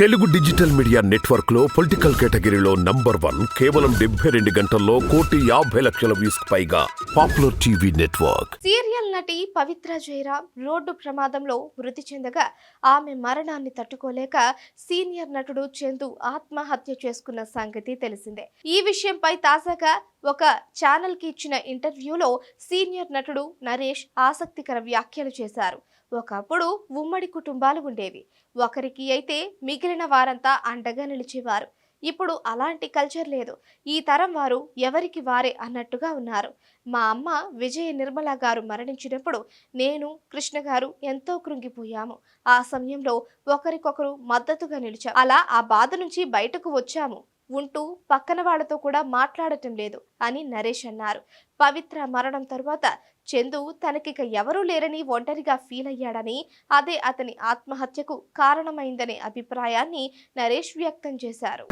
Telugu digital media నెట్వర్క్లో political కేటగిరీలో number one కేవలం డెబ్బై రెండు గంటల్లో కోటి యాభై లక్షల వ్యూస్ పైగా పాపులర్ టీవీ నెట్వర్క్. సీరియల్ నటి పవిత్ర జయరాం రోడ్డు ప్రమాదంలో మృతి చెందగా ఆమె మరణాన్ని తట్టుకోలేక సీనియర్ నటుడు చందు ఆత్మహత్య చేసుకున్న సంగతి తెలిసిందే. ఈ విషయంపై తాజాగా ఒక ఛానల్కి ఇచ్చిన ఇంటర్వ్యూలో సీనియర్ నటుడు నరేష్ ఆసక్తికర వ్యాఖ్యలు చేశారు. ఒకప్పుడు ఉమ్మడి కుటుంబాలు ఉండేవి. ఒకరికి అయితే మిగిలిన వారంతా అండగా నిలిచేవారు. ఇప్పుడు అలాంటి కల్చర్ లేదు. ఈ తరం వారు ఎవరికి వారే అన్నట్టుగా ఉన్నారు. మా అమ్మ విజయ నిర్మల గారు మరణించినప్పుడు నేను కృష్ణ గారు ఎంతో కృంగిపోయాము. ఆ సమయంలో ఒకరికొకరు మద్దతుగా నిలిచాం. అలా ఆ బాధ నుంచి బయటకు వచ్చాము. ఉంటూ పక్కన వాళ్ళతో కూడా మాట్లాడటం లేదు అని నరేష్ అన్నారు. పవిత్ర మరణం తరువాత చందు తనకిక ఎవరూ లేరని ఒంటరిగా ఫీల్ అయ్యాడని అదే అతని ఆత్మహత్యకు కారణమైందనే అభిప్రాయాన్ని నరేష్ వ్యక్తం చేశారు.